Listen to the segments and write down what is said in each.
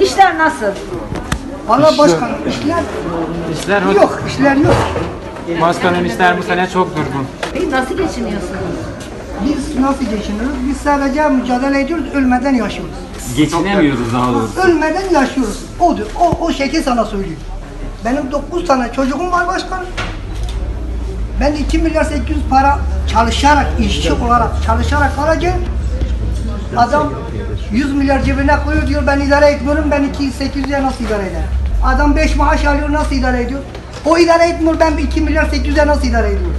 İşler nasıl? Valla başkanım işler İşler yok, işler yok. Başkanım işler bu sene çok durgun. Peki nasıl geçiniyorsunuz? Biz nasıl geçiniyoruz? Biz sadece mücadele ediyoruz, ölmeden yaşıyoruz. Geçinemiyoruz daha doğrusu. Ölmeden yaşıyoruz. Odur. O, o şekil sana söylüyor. Benim 9 tane çocuğum var başkanım. Ben 2 milyar 800 para çalışarak, işçi olarak çalışarak alacağım. Adam 100 milyar cebine koyuyor diyor ben idare etmiyorum ben 2 800'e nasıl idare ederim? Adam 5 maaş alıyor nasıl idare ediyor? O idare etmiyor ben 2 milyar 800'e nasıl idare ediyorum?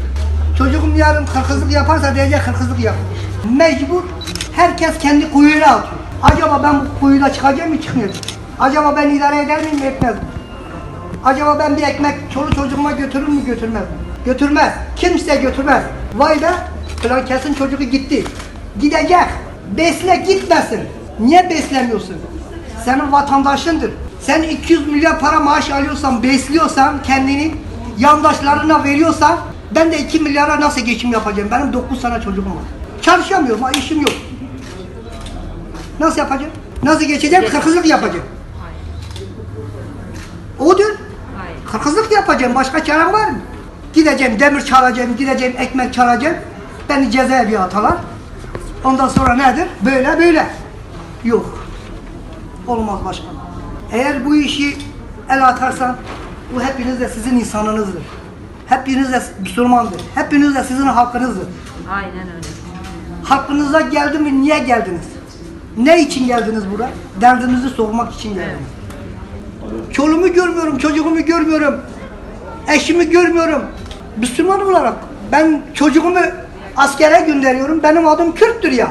Çocuğum yarın hırsızlık yaparsa diyecek hırsızlık yapmış. Mecbur herkes kendi kuyruğuna atıyor. Acaba ben bu kuyuda çıkacağım mı çıkmayacağım? Acaba ben idare eder miyim etmez mi? Acaba ben bir ekmek çoluk çocuğuma götürür mü götürmez mi? Götürmez. Kimse götürmez. Vay be falan kesin çocuğu gitti. Gidecek. Besle gitmesin. Niye beslemiyorsun? Senin vatandaşındır. Sen 200 milyar para maaş alıyorsan, besliyorsan kendini, yandaşlarına veriyorsan ben de 2 milyara nasıl geçim yapacağım? Benim 9 tane çocuğum var. Çalışamıyorum, işim yok. Nasıl yapacağım? Nasıl geçeceğim? Hırsızlık yapacağım. Odur. Hırsızlık yapacağım. Başka çarem var mı? Gideceğim demir çalacağım, gideceğim ekmek çalacağım. Beni cezaevine atarlar. Ondan sonra nedir? Böyle böyle. Yok. Olmaz başkanım. Eğer bu işi el atarsan bu hepiniz de sizin insanınızdır. Hepiniz de Müslümandır. Hepiniz de sizin hakkınızdır. Aynen öyle. Hakkınıza geldi mi niye geldiniz? Ne için geldiniz buraya? Derdinizi sormak için geldiniz. Çoluğumu görmüyorum, çocuğumu görmüyorum. Eşimi görmüyorum. Müslüman olarak ben çocuğumu askere gönderiyorum. Benim adım Kürt'tür ya.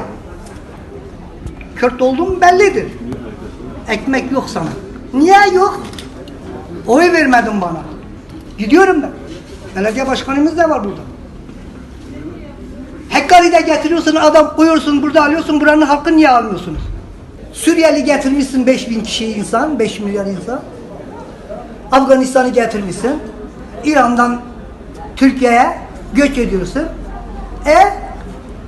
Kürt olduğum bellidir. Ekmek yok sana. Niye yok? Oy vermedin bana. Gidiyorum ben. Belediye başkanımız da var burada. Hakkari'de getiriyorsun adam koyuyorsun burada alıyorsun buranın halkını niye almıyorsunuz? Suriyeli getirmişsin 5000 kişi insan, 5 milyar insan. Afganistan'ı getirmişsin. İran'dan Türkiye'ye göç ediyorsun. E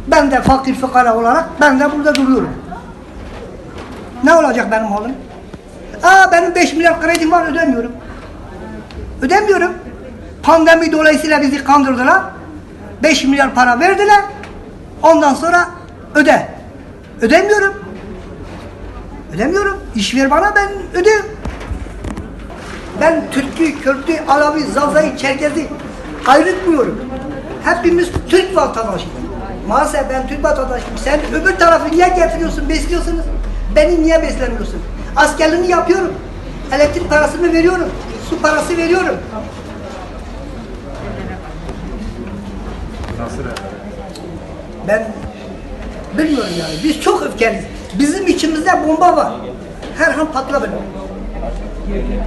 ben de fakir fukara olarak ben de burada duruyorum. Ne olacak benim halim? Aa benim 5 milyar kredim var ödemiyorum. Ödemiyorum. Pandemi dolayısıyla bizi kandırdılar. 5 milyar para verdiler. Ondan sonra öde. Ödemiyorum. Ödemiyorum. İş ver bana ben ödeyim. Ben Türk'ü, Kürt'ü, Alavi, Zaza'yı, Çerkez'i ayrıtmıyorum. Hepimiz Türk vatandaşıyız. Maalesef ben Türk vatandaşıyım. Sen öbür tarafı niye getiriyorsun, besliyorsunuz? Beni niye beslemiyorsun? Askerliğini yapıyorum. Elektrik parasını veriyorum. Su parası veriyorum. Ben bilmiyorum yani. Biz çok öfkeliyiz. Bizim içimizde bomba var. Her an patlayabilir.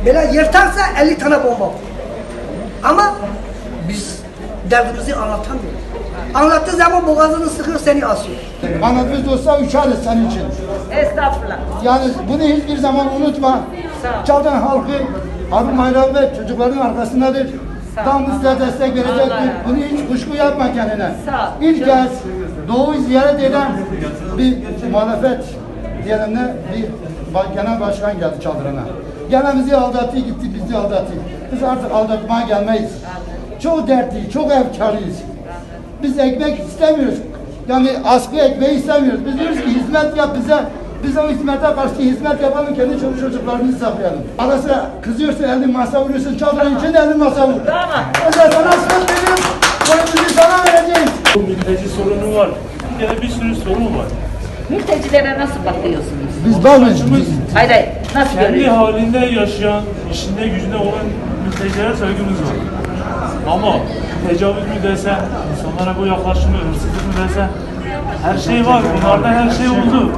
Böyle yırtarsa 50 tane bomba var. Ama biz derdimizi anlatamıyoruz. Anlattığı zaman boğazını sıkıyor seni asıyor. Anadolu olsa uçarız senin için. Estağfurullah. Yani bunu hiçbir zaman unutma. Çaldan halkı Abi Mayrav ve çocukların arkasındadır. Tam size destek verecektir. Bunu hiç kuşku yapma kendine. Sağ. İlk kez Doğu'yu ziyaret eden bir muhalefet diyelim ne bir genel başkan geldi çadırına. Gene bizi aldattı gitti bizi aldattı. Biz artık aldatmaya gelmeyiz. Çok dertli, çok efkarlıyız. Biz ekmek istemiyoruz. Yani asgari ekmeği istemiyoruz. Biz diyoruz ki hizmet yap bize. Biz o hizmete karşı hizmet yapalım, kendi çocuk çocuklarımızı saklayalım. Ara sıra kızıyorsun, elini masa vuruyorsun, çadırın içinde elini masa vur. Tamam. Mesela sana söz veriyorum, oyumuzu sana vereceğiz. Bu mülteci sorunu var. Türkiye'de bir sürü sorun var. Mültecilere nasıl bakıyorsunuz? Biz bağlıyız. Hayır hayır. Nasıl Kendi görüyorsunuz? halinde yaşayan, işinde gücünde olan mültecilere saygımız var. Ama tecavüz mü desen, insanlara bu yaklaşımı, hırsızlık mı desen, her şey var. Bunlarda her şey oldu.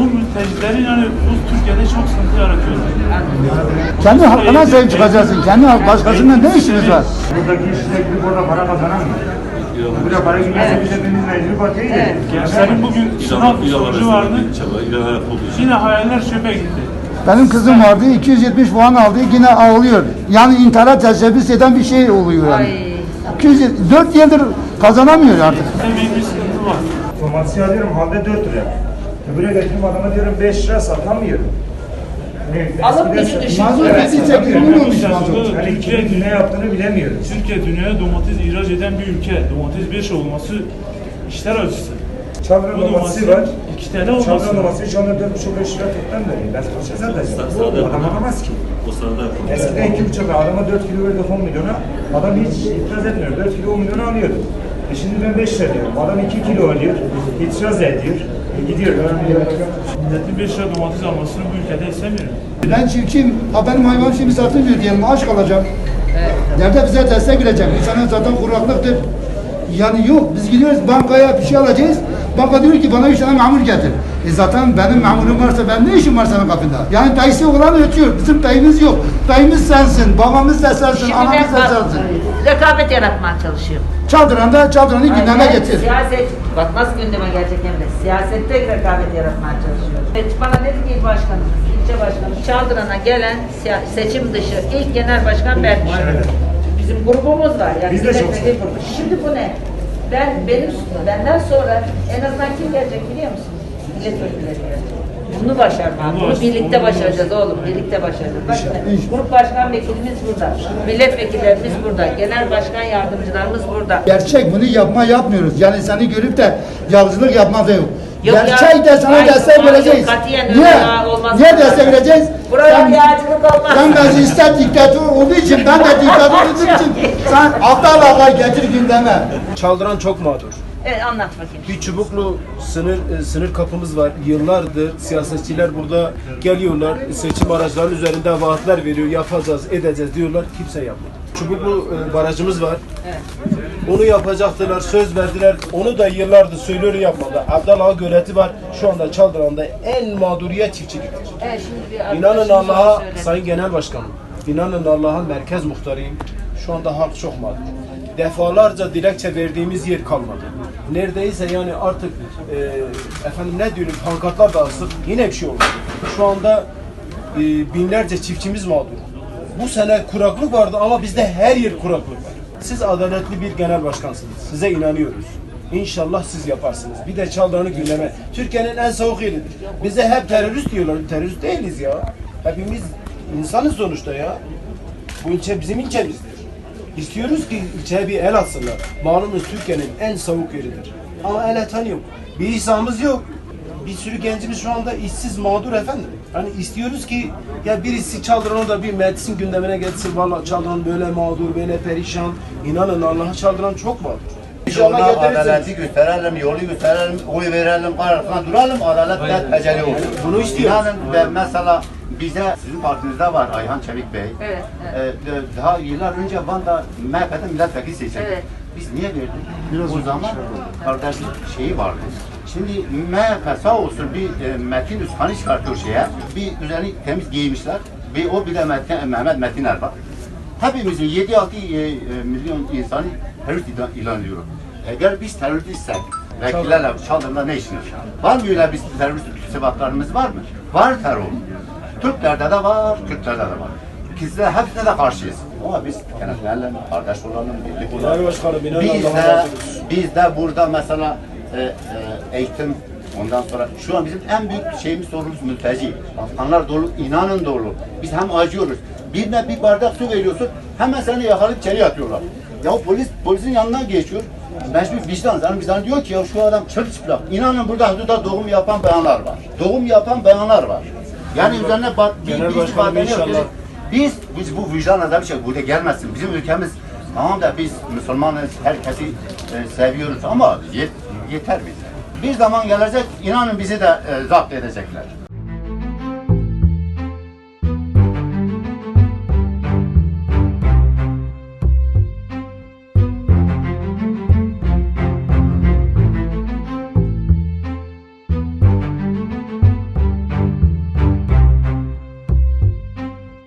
Bu mültecilerin yani bu Türkiye'de çok sıkıntı yaratıyor. Kendi hakkına sahip çıkacaksın. Kendi hak- başkasının ne işiniz var? Buradaki işçiler gidip orada para kazanan mı? Buraya para gitmese biz hepimiz mecbur batıydı. Gençlerin bugün sınav sonucu vardı. Yine hayaller çöpe gitti. Benim kızım vardı 270 puan aldı yine ağlıyor. Yani intihara teşebbüs eden bir şey oluyor yani. Ay. 204 yıldır kazanamıyor artık. Bir. Domatesi alıyorum halde 4 lira. Öbürüne getirip adama diyorum 5 lira satamıyorum. Alım gücü düşük. Mazot Evet. bizi çekilmemiş mazot. Yani kimin ne yaptığını bilemiyoruz. Türkiye dünyaya domates ihraç eden bir ülke. Domates 5 olması işler acısı. Bu domatesi var. 2 TL olması. Çaldıran domatesi şu anda 4,5 5 lira toptan veriyor. Ben kaça satacağım? Adam alamaz ki. Eskiden 2,5 lira adama 4 kilo verdi 10 milyona. Adam hiç itiraz etmiyor. 4 kilo 10 milyona alıyordu. E şimdi ben 5 lira diyorum. Adam 2 kilo alıyor. İtiraz ediyor. E gidiyor. Milletin 5 lira domates almasını bu ülkede istemiyorum. Ben çiftçiyim, ha benim hayvan şimdi satılmıyor diyelim, maaş kalacağım. Nerede bize destek verecek? Sene zaten kuraklıktır. Yani yok, biz gidiyoruz bankaya bir şey alacağız. Banka diyor ki bana üç tane memur getir. E zaten benim memurum varsa ben ne işim var senin kapında? Yani dayısı olan ötüyor, bizim dayımız yok. Dayımız sensin, babamız da sensin, Şimdi anamız da bak, sensin. rekabet yaratmaya çalışıyorum. Çaldıran da çaldıranı gündeme Aynen, getir. Siyaset, bak nasıl gündeme gelecek hem de. Siyasette rekabet yaratmaya çalışıyor. Evet, bana dedi ki il başkanımız, ilçe başkanı, Çaldıran'a gelen siya- seçim dışı ilk genel başkan ben. Bizim grubumuz var. Yani Biz de çok grubu. Şimdi bu ne? Ben, benim, benden sonra en azından kim gelecek biliyor musun? Milletvekilleri gelecek. Bunu başarmak. Bunu birlikte başaracağız oğlum. Birlikte başaracağız. Bak grup başkan vekilimiz burada. Milletvekillerimiz burada. Genel başkan yardımcılarımız burada. Gerçek bunu yapma yapmıyoruz. Yani seni görüp de yavruculuk yapmak da yok. Yok ya. Gerçek de sana Hayır, destek vereceğiz. Niye? Niye destek vereceğiz? Buraya Sen- yağcılık olmaz. Sen mecliste diktatör olduğu için ben de diktatör olduğum için sen aptal ağlar getir gündeme. Çaldıran çok mağdur. Evet anlat bakayım. Bir çubuklu sınır e, sınır kapımız var. Yıllardır siyasetçiler burada geliyorlar. Seçim araçlarının üzerinde vaatler veriyor. Yapacağız, edeceğiz diyorlar. Kimse yapmadı. Çubuklu e, barajımız var. Onu yapacaktılar, söz verdiler. Onu da yıllardır söylüyor yapmadı. Abdallah Göleti var. Şu anda Çaldıran'da en mağduriyet çiftçiliktir. Evet şimdi İnanın Allah'a. Sayın Genel Başkanım, inanın Allah'a merkez muhtarıyım. Şu anda halk çok mağdur. Defalarca dilekçe verdiğimiz yer kalmadı. Neredeyse yani artık e, efendim ne diyorum pankartlar da astık yine bir şey olmadı. Şu anda e, binlerce çiftçimiz mağdur. Bu sene kuraklık vardı ama bizde her yer kuraklık var. Siz adaletli bir genel başkansınız. Size inanıyoruz. İnşallah siz yaparsınız. Bir de Çaldıran'ı gündeme. Türkiye'nin en soğuk yeridir. Bize hep terörist diyorlar. Terörist değiliz ya. Hepimiz insanız sonuçta ya. Bu ilçe bizim ilçemizdir. İstiyoruz ki ilçeye bir el atsınlar. Malumunuz Türkiye'nin en soğuk yeridir. Ama el atan yok. Bir İsa'mız yok. Bir sürü gencimiz şu anda işsiz mağdur efendim. Hani istiyoruz ki ya birisi Çaldıran'ı da bir meclisin gündemine getirsin. Valla Çaldıran böyle mağdur, böyle perişan. İnanın Allah'a Çaldıran çok mağdur. Ona İnşallah adaleti gösterelim, yolu gösterelim, oy verelim, arkasına duralım, adalet teceli olsun. Bunu istiyoruz. İnanın ve mesela bize, sizin partinizde var Ayhan Çevik Bey. Evet, Ee, daha yıllar önce Van'da MHP'den milletvekili seçildi. Evet. Biz niye verdik? Biraz o zaman kardeşlik şeyi vardı. Şimdi MHP sağ olsun bir e, Metin Üskan'ı çıkartıyor şeye. Bir üzerini temiz giymişler. Bir o bir de Metin, Mehmet Metin Erbak. Hepimizin 7-6 e, e, milyon insanı terörist ilan, ilan ediyor. Eğer biz teröristsek, vekillerle çaldığında ne işiniz var? Mı öyle biz terörist sıfatlarımız var mı? Var terör. Türklerde de var, Kürtlerde de var. İkisine hepsine de karşıyız. Ama biz kenetlenelim, kardeş olalım, birlik olalım. Biz de, biz de burada mesela e, e, eğitim, ondan sonra şu an bizim en büyük şeyimiz sorunumuz mülteci. Afganlar dolu, inanın dolu. Biz hem acıyoruz. Birine bir bardak su veriyorsun, hemen seni yakalayıp içeri atıyorlar. Ya polis, polisin yanından geçiyor. Mecbur vicdan, yani bizden diyor ki ya şu adam çırılçıplak. İnanın burada hudutta doğum yapan bayanlar var. Doğum yapan bayanlar var. Yani üzerine bak, bir, Genel bir Başkanım ifade yok. inşallah. Biz, biz bu vicdan azabı şey burada gelmesin. Bizim ülkemiz tamam da biz Müslümanız, herkesi e, seviyoruz ama yet, yeter bize. Bir zaman gelecek, inanın bizi de e, zapt edecekler.